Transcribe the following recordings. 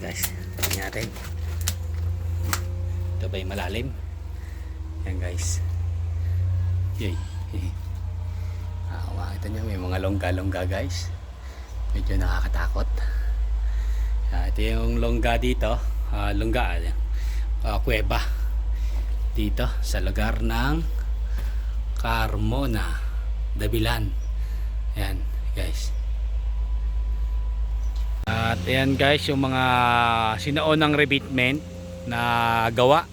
guys. Tingnan natin. Ito ba malalim? Yan guys. Yay. Ah, makita nyo may mga longga-longga guys. Medyo nakakatakot. Ah, ito yung longga dito. Ah, longga. Ah, kuweba. Dito sa lugar ng Carmona. Dabilan. Yan guys. Ayan guys yung mga sinaunang rebatment na gawa.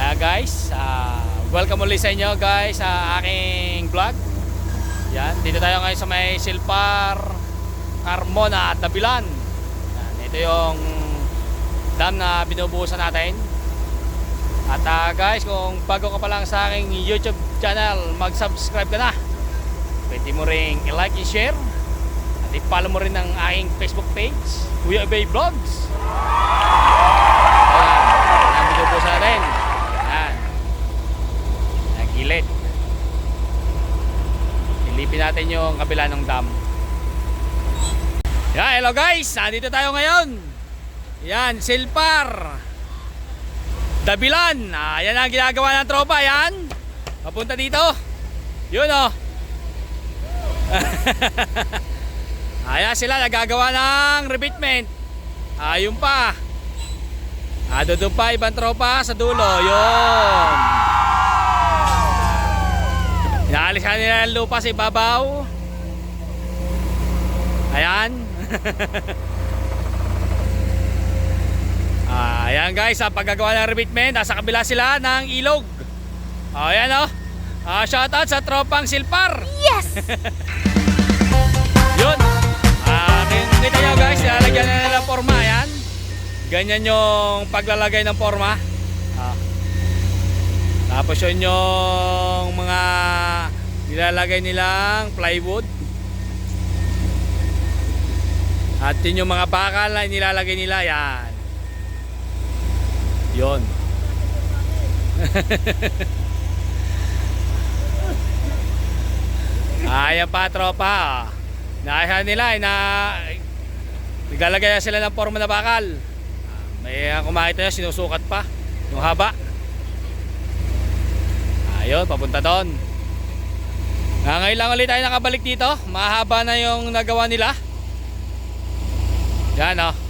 Ah guys, ah, welcome ulit sa inyo guys sa aking vlog. Yan, dito tayo ngayon sa may Silpar Carmona at Dabilan. Yan, ito yung dam na binubuhusan natin. At ah, guys, kung bago ka pa lang sa aking YouTube channel, mag-subscribe ka na. Pwede mo ring i-like and share. At i-follow mo rin ang aking Facebook page, Kuya Bay Vlogs. Ayan, yan binubuhusan natin. Yan. Yan, gilid. Silipin natin yung kabila ng dam. Yeah, hello guys! Nandito tayo ngayon. Yan, Silpar. Dabilan. Ah, yan ang ginagawa ng tropa. Yan. Papunta dito. Yun oh. Ayan sila nagagawa ng rebatment. Ayun pa. Ah, doon pa ibang tropa sa dulo. Yun. Inaalis ka nila ng lupa sa ibabaw. Ayan. Ah, ayan guys, sa paggagawa ng rebatment, nasa kabila sila ng ilog. Oh, ayan oh. Ah, shoutout sa tropang Silpar. Yes! Yun. Ah, kita nyo guys, nilalagyan na nila forma. Ayan. Ganyan yung paglalagay ng forma. Ah. Tapos yun yung mga nilalagay nilang plywood. At yun yung mga bakal na nilalagay nila. Yan. Yun. Ayan pa tropa. Nakaisa nila ay na naglalagay na sila ng forma na bakal. May uh, kumakita nyo, sinusukat pa yung haba. Ayun, papunta doon. Ah, ngayon lang ulit tayo nakabalik dito. Mahaba na yung nagawa nila. Yan oh.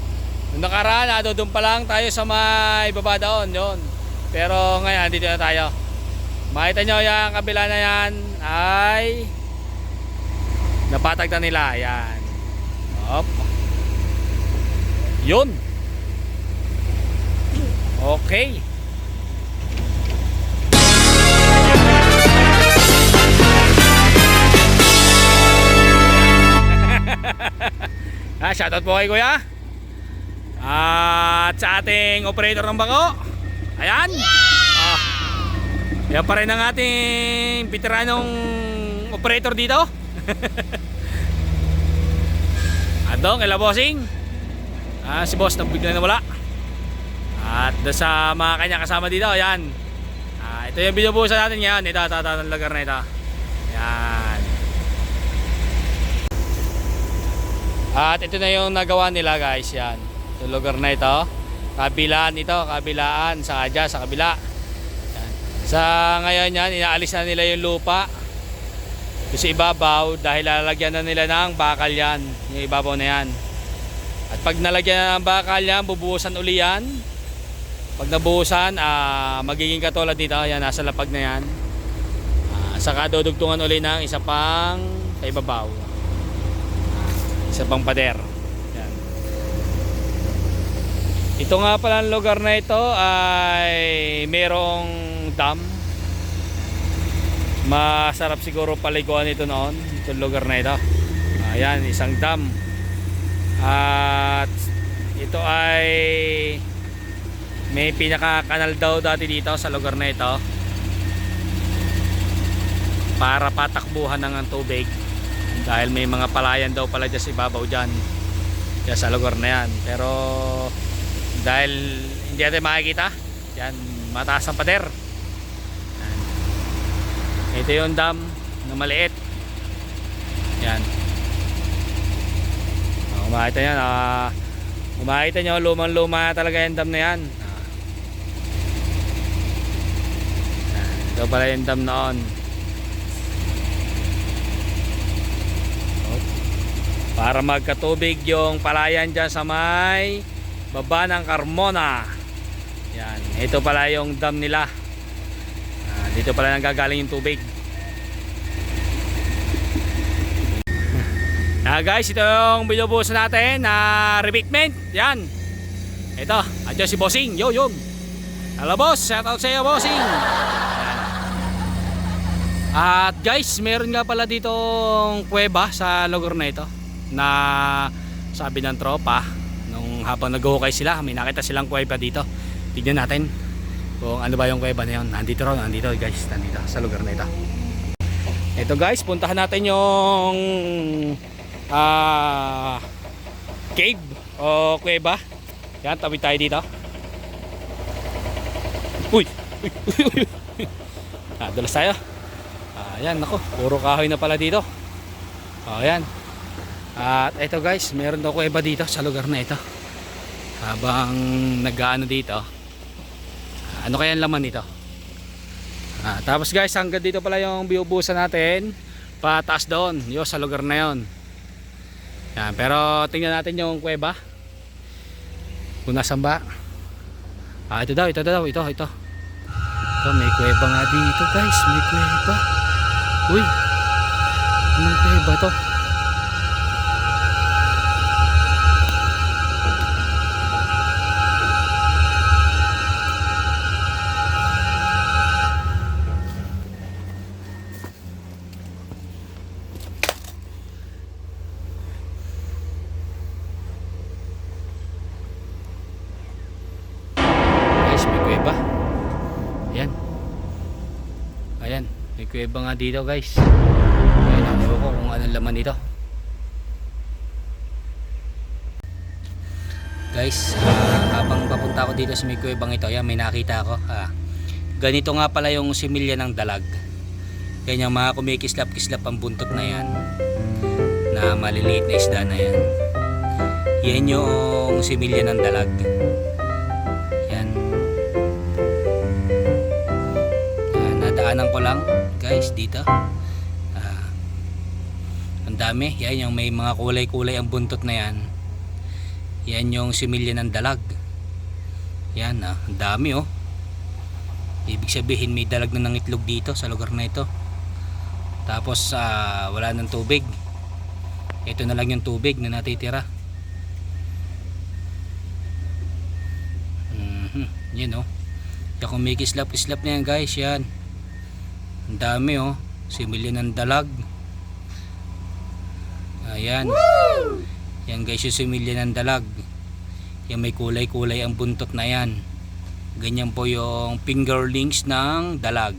Nung nakaraan, ado doon pa lang tayo sa may baba doon. Yun. Pero ngayon, dito na tayo. Makita nyo yung kabila na yan ay napatag na nila. Yan. Op. Yun. Okay. ah, shoutout po kay kuya. At sa ating operator ng bangko. Ayan. Ah, yan pa rin ang ating veteranong operator dito. Adong, ela bossing. Ah, si boss nagbigla na wala. At doon sa mga kanya kasama dito, ayan. Ah, ito yung binubuhusan natin ngayon. Ito, ito, ito, lugar na ito. Yan. At ito na yung nagawa nila guys, yan. Yung lugar na ito. Kabilaan ito, kabilaan, sa dyan, sa kabila. Yan. Sa ngayon yan, inaalis na nila yung lupa. Yung sa ibabaw, dahil lalagyan na nila ng bakal yan. Yung ibabaw na yan. At pag nalagyan na ng bakal yan, bubuhusan uli yan. Pag nabuhusan, ah, magiging katulad nito. Yan, nasa lapag na yan. Ah, saka dudugtungan uli ng isa pang sa ibabaw. Isa pang pader. Yan. Ito nga pala ang lugar na ito ay merong dam. Masarap siguro paliguan ito noon. Itong lugar na ito. Ayan, isang dam. At ito ay may pinaka-kanal daw dati dito sa lugar na ito. Para patakbuhan ng tubig. Dahil may mga palayan daw pala dyan sa ibabaw dyan. Dyan sa lugar na yan. Pero dahil hindi natin makikita, Yan, mataas ang pader. Yan. Ito yung dam na maliit. Yan. Oh, kung makita nyo, ah, kung makita nyo, lumang-luma talaga yung dam na yan. Ah. Yan, Ito pala yung dam noon. Oh. Para magkatubig yung palayan dyan sa may baba ng Carmona. Yan, ito pala yung dam nila. Ah, dito pala nanggagaling yung tubig. Ah guys, ito yung binubuhusan natin na repeatment. Yan. Ito, adyo si Bossing. Yo, yo. Hello boss, shout out sa Bossing. At guys, meron nga pala ditong kuweba sa lugar na ito na sabi ng tropa nung habang nag-hukay sila, may nakita silang kuweba dito. Tignan natin kung ano ba yung kuweba na yun. Nandito raw, nandito guys, nandito sa lugar na ito. Ito guys, puntahan natin yung ah cave o kuweba. Yan, tabi tayo dito. Uy! Uy! Uy! Uy! ah, dulas tayo. Ayan, nako, puro kahoy na pala dito. Ayan. At ito guys, meron daw kuweba dito sa lugar na ito. Habang nag-ano dito. Ano kaya ang laman nito? Ah, tapos guys, hanggang dito pala yung biubusan natin. Pataas doon, yo sa lugar na yon. Yan, pero tingnan natin yung kuweba. Kung nasan ba. Ah, ito daw, ito daw, ito, ito. Ito, may kuweba nga dito guys, may kuweba. Uy, anong kuweba to? May kuweba nga dito guys. Ayan, ang ko kung anong laman dito. Guys, ah, habang papunta ako dito sa may kuwebang ito, ayan, may nakita ako. Ah, ganito nga pala yung similya ng dalag. Yan yung mga kumikislap-kislap ang buntot na yan. Na maliliit na isda na yan. Yan yung similya ng dalag. Yan. Ah, nadaanan ko lang guys dito. Ah, ang dami. Yan yung may mga kulay-kulay ang buntot na yan. Yan yung similya ng dalag. Yan ah, ang dami oh. Ibig sabihin may dalag na ng itlog dito sa lugar na ito. Tapos ah, wala ng tubig. Ito na lang yung tubig na natitira. Mhm, Yan oh. Kaya kung may kislap-kislap na yan guys, yan. Ang dami oh. Similya ng dalag. Ayan. Yan guys yung similya ng dalag. Yan may kulay-kulay ang buntot na yan. Ganyan po yung fingerlings ng dalag.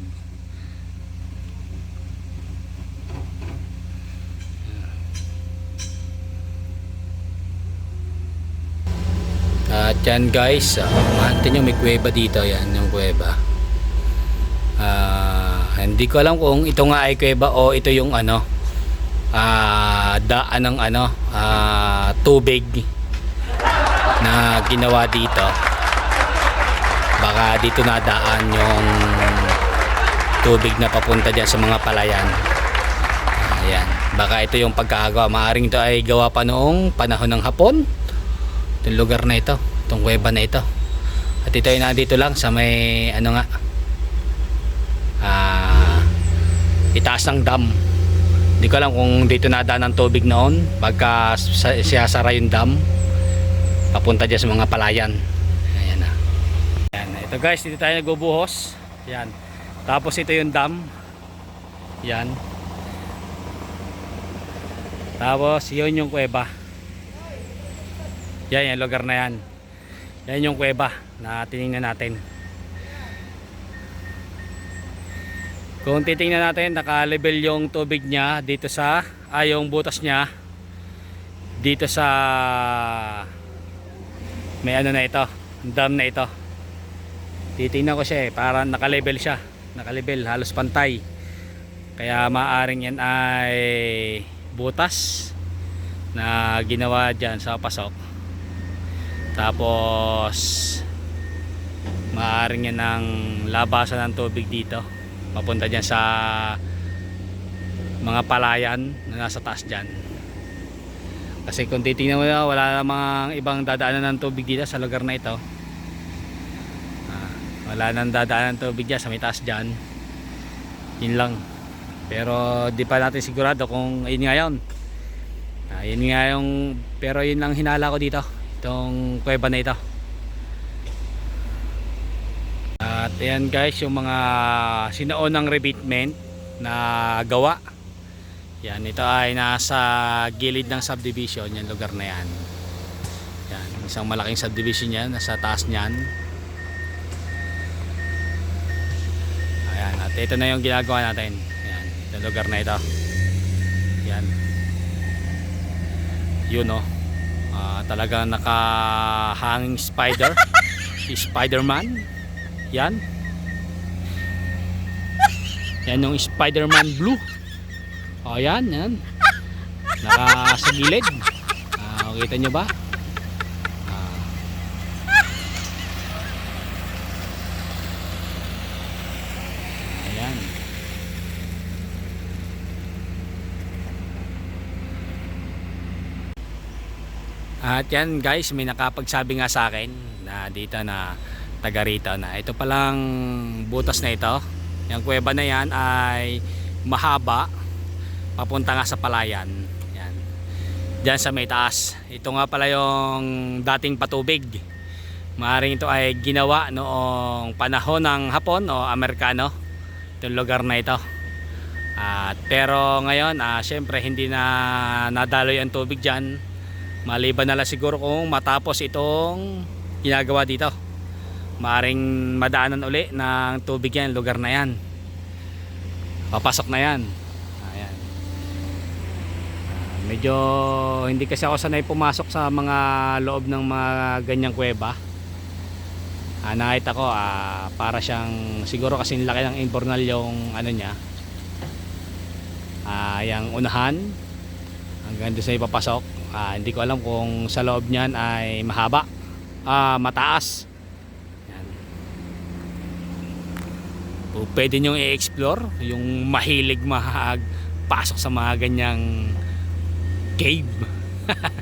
At yan guys, uh, makita nyo may kuweba dito, yan yung kuweba. Ah, hindi ko alam kung ito nga ay kuweba o ito yung ano, ah, daan ng ano, ah, tubig na ginawa dito. Baka dito na daan yung tubig na papunta dyan sa mga palayan. Ayan. Baka ito yung pagkakagawa. Maaring ito ay gawa pa noong panahon ng hapon itong lugar na ito itong kuweba na ito at ito ay nandito lang sa may ano nga ah itaas ng dam. Hindi ko alam kung dito nadaan ng tubig noon pagka sa- siyasara yung dam papunta dyan sa mga palayan. Ayan na. Ayan, ito guys dito tayo nagbubuhos. Yan tapos ito yung dam. Yan tapos yun yung kuweba. Yan, yung lugar na yan. Yan yung kuweba na tiningnan natin. Kung titingnan natin, naka-level yung tubig niya dito sa, ay yung butas niya dito sa may ano na ito, dam na ito. titingnan ko siya eh para nakalevel siya. Nakalevel halos pantay. Kaya maaring yan ay butas na ginawa dyan sa pasok. Tapos maaring yan ng labasan ng tubig dito papunta dyan sa mga palayan na nasa taas dyan. Kasi kung titingnan mo na wala namang ibang dadaanan ng tubig dito sa lugar na ito. Ah, wala nang dadaanan ng tubig dyan sa may taas dyan. Yun lang. Pero di pa natin sigurado kung yun nga yun. Ah, yun nga yung pero yun lang hinala ko dito itong kuweba na ito at ayan guys yung mga sinaunang rebatement na gawa. Yan ito ay nasa gilid ng subdivision yung lugar na yan. Yan isang malaking subdivision yan nasa taas niyan. Ayan at ito na yung ginagawa natin. Yan yung lugar na ito. Yan yun oh. Ah, talagang nakahanging spider. Si Spider-Man yan. Yan yung Spider-Man blue. O yan yan. Naka sa gilid. Ah, kita nyo ba? Ah. ayan. At yan guys, may nakapagsabi nga sa akin na dito na taga rito na ito palang butas na ito. Yung kuweba na yan ay mahaba papunta nga sa palayan. Yan. Diyan sa may taas. Ito nga pala yung dating patubig. Maaring ito ay ginawa noong panahon ng Hapon o Amerikano. Itong lugar na ito. At pero ngayon, ah, syempre hindi na nadaloy ang tubig diyan maliban na lang siguro kung matapos itong ginagawa dito maaring madaanan uli ng tubig yan lugar na yan. Papasok na yan. Ayan. Ah, medyo hindi kasi ako sanay pumasok sa mga loob ng mga ganyang kuweba. Ah, nakita ko ah, para siyang siguro kasi laki ng invernal yung ano niya. Ah, yung unahan. Hanggang doon sa ipapasok. Ah, hindi ko alam kung sa loob niyan ay mahaba ah, mataas yan. O, pwede nyo i-explore yung mahilig magpasok sa mga ganyang cave